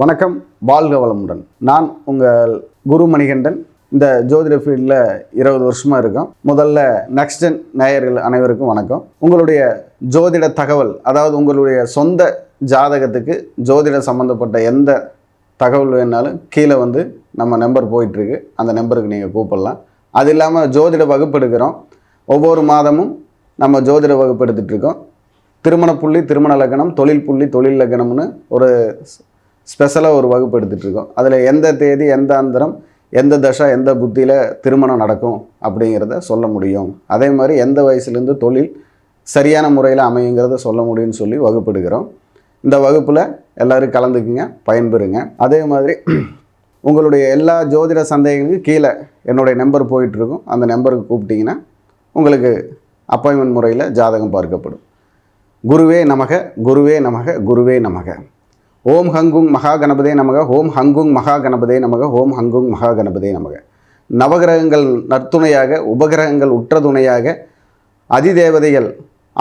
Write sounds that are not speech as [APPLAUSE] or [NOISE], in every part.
வணக்கம் வாழ்க வளமுடன். நான் உங்கள் குரு மணிகண்டன். இந்த ஜோதிட ஃபீல்டில் இருபது வருஷமாக இருக்கோம். முதல்ல நெக்ஸ்ட் ஜென் நேயர்கள் அனைவருக்கும் வணக்கம். உங்களுடைய ஜோதிட தகவல் அதாவது உங்களுடைய சொந்த ஜாதகத்துக்கு ஜோதிட சம்மந்தப்பட்ட எந்த தகவல் வேணாலும் கீழே வந்து நம்ம நம்பர் போயிட்டுருக்கு. அந்த நம்பருக்கு நீங்கள் கூப்பிடலாம். அது இல்லாமல் ஜோதிட வகுப்பு எடுக்கிறோம். ஒவ்வொரு மாதமும் நம்ம ஜோதிட வகுப்பு எடுத்துகிட்ருக்கோம் திருமண புள்ளி திருமண லக்னம் தொழில் புள்ளி தொழில் லக்கணம்னு ஒரு ஸ்பெஷலாக ஒரு வகுப்பு எடுத்துகிட்ருக்கோம் அதில் எந்த தேதி எந்த அந்தரம் எந்த தசா எந்த புத்தியில் திருமணம் நடக்கும் அப்படிங்கிறத சொல்ல முடியும். அதே மாதிரி எந்த வயசுலேருந்து தொழில் சரியான முறையில் அமையுங்கிறத சொல்ல முடியும்னு சொல்லி வகுப்பெடுக்கிறோம். இந்த வகுப்பில் எல்லோரும் கலந்துக்குங்க பயன்பெறுங்க. அதே மாதிரி [CLEARS THROAT] உங்களுடைய எல்லா ஜோதிட சந்தேகங்களுக்கும் கீழே என்னுடைய நம்பர் போயிட்டுருக்கும். அந்த நம்பருக்கு கூப்பிட்டிங்கன்னா உங்களுக்கு அப்பாயின்மெண்ட் முறையில் ஜாதகம் பார்க்கப்படும். குருவே நமக குருவே நமக குருவே நமக. ஓம் ஹங்குங் மகா கணபதே நமக ஓம் ஹங்குங் மகா கணபதே நமக ஓம் ஹங்குங் மகா கணபதே நமக. நவகிரகங்கள் நற்துணையாக உபகிரகங்கள் உற்ற துணையாக அதிதேவதைகள்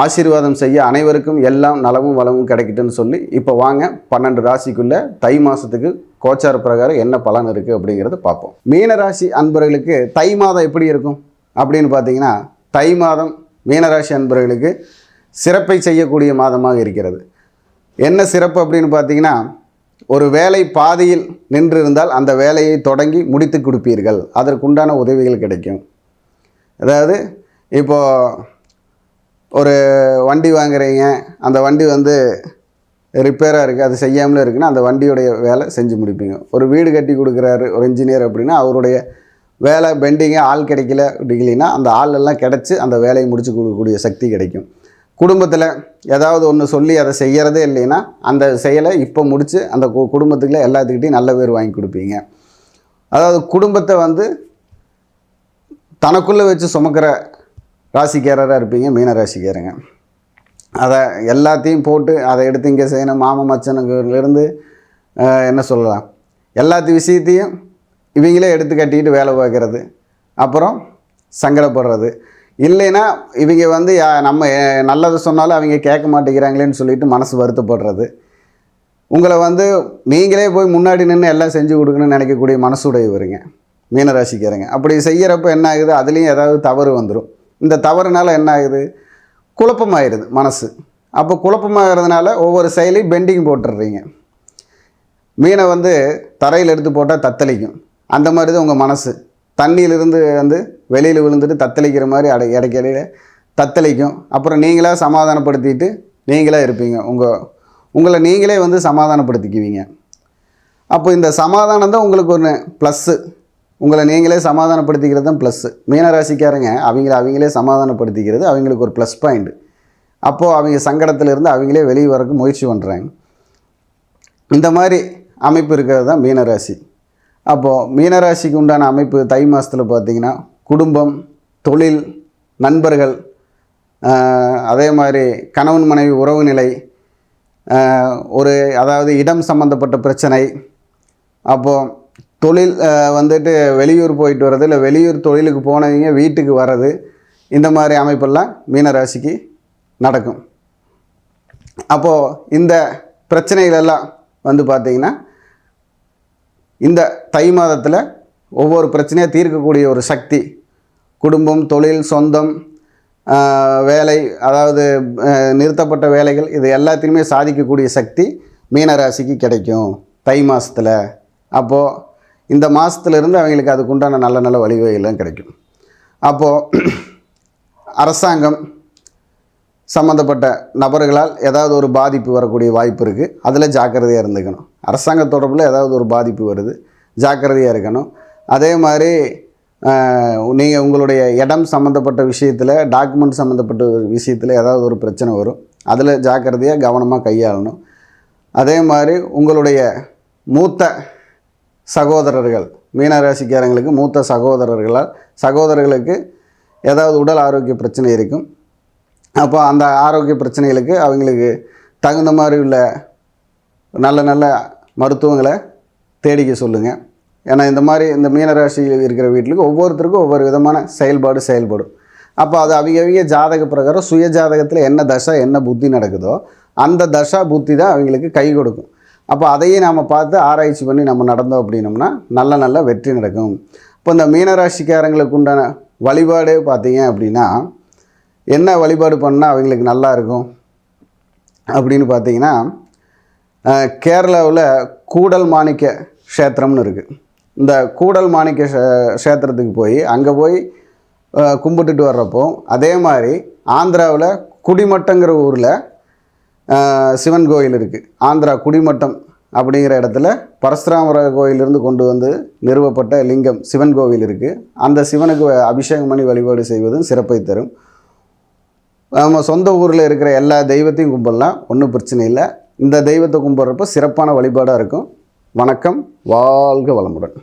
ஆசீர்வாதம் செய்ய அனைவருக்கும் எல்லாம் நலமும் வளமும் கிடைக்கட்டுன்னு சொல்லி இப்போ வாங்க பன்னெண்டு ராசிக்குள்ளே தை மாதத்துக்கு கோச்சார பிரகாரம் என்ன பலன் இருக்குது அப்படிங்கிறத பார்ப்போம். மீனராசி அன்பர்களுக்கு தை மாதம் எப்படி இருக்கும்? அப்படின்னு பார்த்தீங்கன்னா தை மாதம் மீனராசி அன்பர்களுக்கு சிறப்பை செய்யக்கூடிய மாதமாக இருக்கிறது. என்ன சிறப்பு அப்படின்னு பார்த்தீங்கன்னா ஒரு வேலை பாதியில் நின்றிருந்தால் அந்த வேலையை தொடங்கி முடித்து கொடுப்பீர்கள். அதற்குண்டான உதவிகள் கிடைக்கும். அதாவது இப்போது ஒரு வண்டி வாங்குறீங்க அந்த வண்டி வந்து ரிப்பேராக இருக்குது அது செய்யாமலே இருக்குன்னா அந்த வண்டியுடைய வேலை செஞ்சு முடிப்பீங்க. ஒரு வீடு கட்டி கொடுக்குறாரு ஒரு இன்ஜினியர் அப்படின்னா அவருடைய வேலை பெண்டிங்காக ஆள் கிடைக்கல அப்படிங்களா அந்த ஆள் எல்லாம் கிடச்சி அந்த வேலையை முடிச்சு கொடுக்கக்கூடிய சக்தி கிடைக்கும். குடும்பத்தில் ஏதாவது ஒன்று சொல்லி அதை செய்கிறதே இல்லைன்னா அந்த செயலை இப்போ முடித்து அந்த கு குடும்பத்துக்குள்ளே எல்லாத்துக்கிட்டையும் நல்ல பேர் வாங்கி கொடுப்பீங்க. அதாவது குடும்பத்தை வந்து தனக்குள்ளே வச்சு சுமக்கிற ராசிக்காரராக இருப்பீங்க மீன ராசிக்காரங்க. அதை எல்லாத்தையும் போட்டு அதை எடுத்து இங்கே செய்யணும் மாம மச்சனுக்குலேருந்து என்ன சொல்லலாம்? எல்லாத்து விஷயத்தையும் இவங்களே எடுத்து கட்டிக்கிட்டு வேலை பார்க்குறது. அப்புறம் சங்கடப்படுறது. இல்லைன்னா இவங்க வந்து யா- நம்ம நல்லது சொன்னாலும் அவங்க கேட்க மாட்டேங்கிறாங்களேன்னு சொல்லிட்டு மனசு வருத்தப்படுறது. உங்களை வந்து நீங்களே போய் முன்னாடி நின்று எல்லாம் செஞ்சு கொடுக்கணும்னு நினைக்கக்கூடிய மனசுடையவருங்க மீனராசிக்காரங்க. அப்படி செய்கிறப்ப என்ன ஆகுது? அதுலேயும் ஏதாவது தவறு வந்துடும் இந்த தவறுனால என்ன ஆகுது? குழப்பமாயிருது மனசு. அப்போ குழப்பமாகிறதுனால ஒவ்வொரு செயலையும் பெண்டிங் போட்டுடுறீங்க மீனை வந்து தரையில் எடுத்து போட்டால் தத்தளிக்கும். அந்த மாதிரி தான் உங்கள் மனசு. தண்ணியிலிருந்து வந்து வெளியில் விழுந்துட்டு தத்தளிக்கிற மாதிரி அடை இடைக்கிடையில தத்தளிக்கும். அப்புறம் நீங்களாக சமாதானப்படுத்திட்டு நீங்களாக இருப்பீங்க. உங்கள் உங்களை நீங்களே வந்து சமாதானப்படுத்திக்குவீங்க. அப்போ இந்த சமாதானம் தான் உங்களுக்கு ஒன்று ப்ளஸ்ஸு உங்களை நீங்களே சமாதானப்படுத்திக்கிறது தான் ப்ளஸ்ஸு மீனராசிக்காரங்க அவங்கள அவங்களே சமாதானப்படுத்திக்கிறது அவங்களுக்கு ஒரு ப்ளஸ் பாயிண்ட் அப்போது அவங்க சங்கடத்திலிருந்து அவங்களே வெளியே வரக்கு முயற்சி பண்ணுறாங்க இந்த மாதிரி அமைப்பு இருக்கிறது தான் மீனராசி. அப்போது மீனராசிக்கு உண்டான அமைப்பு தை மாதத்தில் பார்த்தீங்கன்னா குடும்பம் தொழில் நண்பர்கள் அதே மாதிரி கணவன் மனைவி உறவு நிலை ஒரு அதாவது இடம் சம்மந்தப்பட்ட பிரச்சனை. அப்போது தொழில் வந்துட்டு வெளியூர் போயிட்டு வர்றது இல்லை வெளியூர் தொழிலுக்கு போனவங்க வீட்டுக்கு வர்றது இந்த மாதிரி அமைப்பெல்லாம் மீனராசிக்கு நடக்கும். அப்போது இந்த பிரச்சனைகள் எல்லாம் வந்து பார்த்திங்கன்னா இந்த தை மாதத்தில் ஒவ்வொரு பிரச்சனையாக தீர்க்கக்கூடிய ஒரு சக்தி குடும்பம் தொழில் சொந்தம் வேலை அதாவது நிறுத்தப்பட்ட வேலைகள் இது எல்லாத்தையுமே சாதிக்கக்கூடிய சக்தி மீனராசிக்கு கிடைக்கும் தை மாதத்தில் அப்போது இந்த மாதத்துலேருந்து அவங்களுக்கு அதுக்குண்டான நல்ல நல்ல வழிவகைகள்லாம் கிடைக்கும். அப்போது அரசாங்கம் சம்மந்தப்பட்ட நபர்களால் ஏதாவது ஒரு பாதிப்பு வரக்கூடிய வாய்ப்பு இருக்குது அதில் ஜாக்கிரதையாக இருந்துக்கணும். அரசாங்க தொடர்பில் ஏதாவது ஒரு பாதிப்பு வருது ஜாக்கிரதையாக இருக்கணும். அதே மாதிரி நீங்கள் உங்களுடைய இடம் சம்மந்தப்பட்ட விஷயத்தில் டாக்குமெண்ட் சம்மந்தப்பட்ட விஷயத்தில் ஏதாவது ஒரு பிரச்சனை வரும். அதில் ஜாக்கிரதையாக கவனமாக கையாளணும். அதே மாதிரி உங்களுடைய மூத்த சகோதரர்கள் மீனராசிக்காரங்களுக்கு மூத்த சகோதரர்களால் சகோதரர்களுக்கு ஏதாவது உடல் ஆரோக்கிய பிரச்சனை இருக்கும். அப்போ அந்த ஆரோக்கிய பிரச்சனைகளுக்கு அவங்களுக்கு தகுந்த மாதிரி உள்ள நல்ல நல்ல மருத்துவங்களை தேடிக்க சொல்லுங்கள் ஏன்னா இந்த மாதிரி இந்த மீனராசியில் இருக்கிற வீட்டுக்கு ஒவ்வொருத்தருக்கும் ஒவ்வொரு விதமான செயல்பாடு செயல்படும். அப்போ அது அவங்க அவங்க ஜாதக பிரகாரம் சுய ஜாதகத்தில் என்ன தசை என்ன புத்தி நடக்குதோ அந்த தசா புத்தி தான் அவங்களுக்கு கை கொடுக்கும். அப்போ அதையும் நாம் பார்த்து ஆராய்ச்சி பண்ணி நம்ம நடந்தோம் அப்படின்னோம்னா நல்ல நல்ல வெற்றி நடக்கும். இப்போ இந்த மீனராசிக்காரங்களுக்கு உண்டான வழிபாடு பார்த்தீங்க அப்படின்னா என்ன வழிபாடு பண்ணால் அவங்களுக்கு நல்லா இருக்கும்? அப்படின்னு பார்த்தீங்கன்னா கேரளாவில் கூடல் மாணிக்க க்ஷேத்திரம்னு இருக்குது இந்த கூடல் மாணிக்க க்ஷேத்திரத்துக்கு போய் அங்கே போய் கும்பிட்டுட்டு வர்றப்போ அதே மாதிரி ஆந்திராவில் குடிமட்டங்கிற ஊரில் சிவன் கோயில் இருக்குது ஆந்திரா குடிமட்டம் அப்படிங்கிற இடத்துல பரசுராமர கோயிலிருந்து கொண்டு வந்து நிறுவப்பட்ட லிங்கம் சிவன் கோவில் இருக்குது அந்த சிவனுக்கு அபிஷேகம் பண்ணி வழிபாடு செய்வதும் சிறப்பை தரும். நம்ம சொந்த ஊரில் இருக்கிற எல்லா தெய்வத்தையும் கும்பிடலாம். ஒன்றும் பிரச்சனை இல்லை. இந்த தெய்வத்தை கும்பிட்றப்ப சிறப்பான வழிபாடாக இருக்கும். வணக்கம். வாழ்க வளமுடன்.